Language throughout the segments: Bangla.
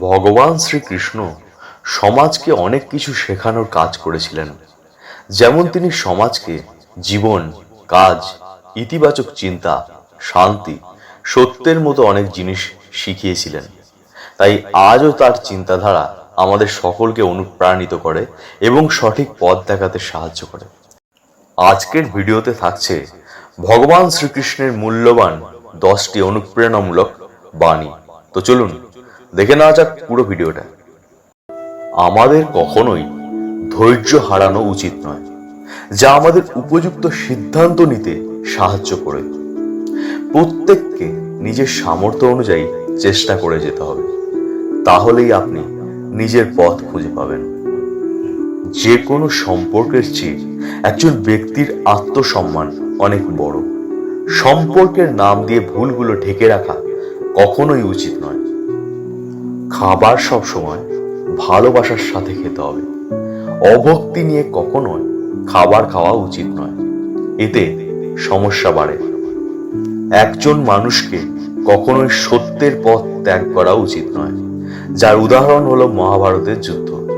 ভগবান শ্রীকৃষ্ণ সমাজকে অনেক কিছু শেখানোর কাজ করেছিলেন। যেমন তিনি সমাজকে জীবন, কাজ, ইতিবাচক চিন্তা, শান্তি, সত্যের মতো অনেক জিনিস শিখিয়েছিলেন। তাই আজও তার চিন্তাধারা আমাদের সকলকে অনুপ্রাণিত করে এবং সঠিক পথ দেখাতে সাহায্য করে। আজকের ভিডিওতে থাকছে ভগবান শ্রীকৃষ্ণের মূল্যবান দশটি অনুপ্রেরণামূলক বাণী। তো চলুন দেখে নেওয়া যাক পুরো ভিডিওটা। আমাদের কখনোই ধৈর্য হারানো উচিত নয়, যা আমাদের উপযুক্ত সিদ্ধান্ত নিতে সাহায্য করে। প্রত্যেককে নিজের সামর্থ্য অনুযায়ী চেষ্টা করে যেতে হবে, তাহলেই আপনি নিজের পথ খুঁজে পাবেন। যে কোনো সম্পর্কের চেয়ে একজন ব্যক্তির আত্মসম্মান অনেক বড়। সম্পর্কের নাম দিয়ে ভুলগুলো ঢেকে রাখা কখনোই উচিত নয়। খাবার সব সময় ভালোবাসার সাথে খেতে হবে। অভক্তি নিয়ে কখনোই খাবার খাওয়া উচিত নয়। এতে সমস্যা বাড়ে। একজন মানুষকে কখনোই সত্যের পথ ত্যাগ করা উচিত নয়। যার উদাহরণ হলো মহাভারতের যুদ্ধ।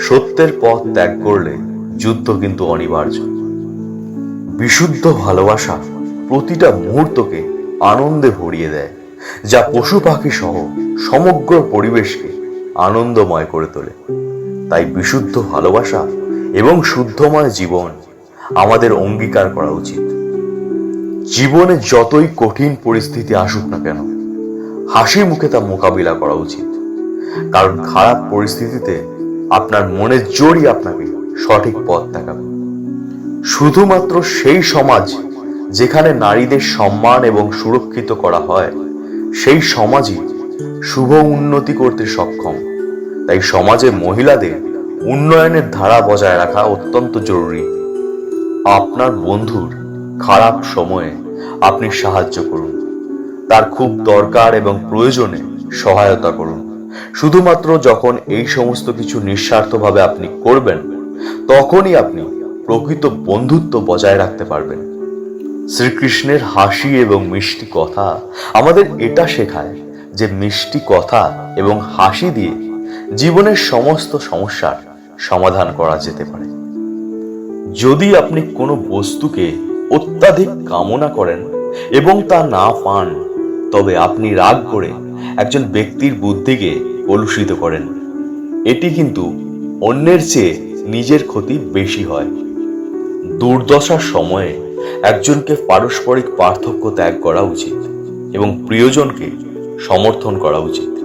সত্যের পথ ত্যাগ করলে যুদ্ধ কিন্তু অনিবার্য। বিশুদ্ধ ভালোবাসা প্রতিটা মুহূর্তকে আনন্দে ভরিয়ে দেয়, যা পশু পাখি সহ সমগ্র পরিবেশকে আনন্দময় করে তোলে। তাই বিশুদ্ধ ভালোবাসা এবং শুদ্ধময় জীবন আমাদের অঙ্গীকার করা উচিত। জীবনে যতই কঠিন পরিস্থিতি আসুক না কেন, হাসি মুখে তা মোকাবিলা করা উচিত। কারণ খারাপ পরিস্থিতিতে আপনার মনের জোরই আপনাকে সঠিক পথ দেখাবে। শুধুমাত্র সেই সমাজ যেখানে নারীদের সম্মান এবং সুরক্ষিত করা হয়, সেই সমাজই শুভ উন্নতি করতে সক্ষম। তাই সমাজে মহিলাদের উন্নয়নের ধারা বজায় রাখা অত্যন্ত জরুরি। আপনার বন্ধুর খারাপ সময়ে আপনি সাহায্য করুন। তার খুব দরকার এবং প্রয়োজনে সহায়তা করুন। শুধুমাত্র যখন এই সমস্ত কিছু নিঃস্বার্থভাবে আপনি করবেন, তখনই আপনি প্রকৃত বন্ধুত্ব বজায় রাখতে পারবেন। শ্রীকৃষ্ণের হাসি এবং মিষ্টি কথা আমাদের এটা শেখায় যে মিষ্টি কথা এবং হাসি দিয়ে জীবনের সমস্ত সমস্যার সমাধান করা যেতে পারে। যদি আপনি কোনো বস্তুকে অত্যাধিক কামনা করেন এবং তা না পান, তবে আপনি রাগ করে একজন ব্যক্তির বুদ্ধিকে কলুষিত করেন। এটি কিন্তু অন্যের চেয়ে নিজের ক্ষতি বেশি হয়। দুর্দশার সময়ে একজনকে পারস্পরিক পার্থক্য ত্যাগ করা উচিত এবং প্রিয়জনকে সমর্থন করা উচিত।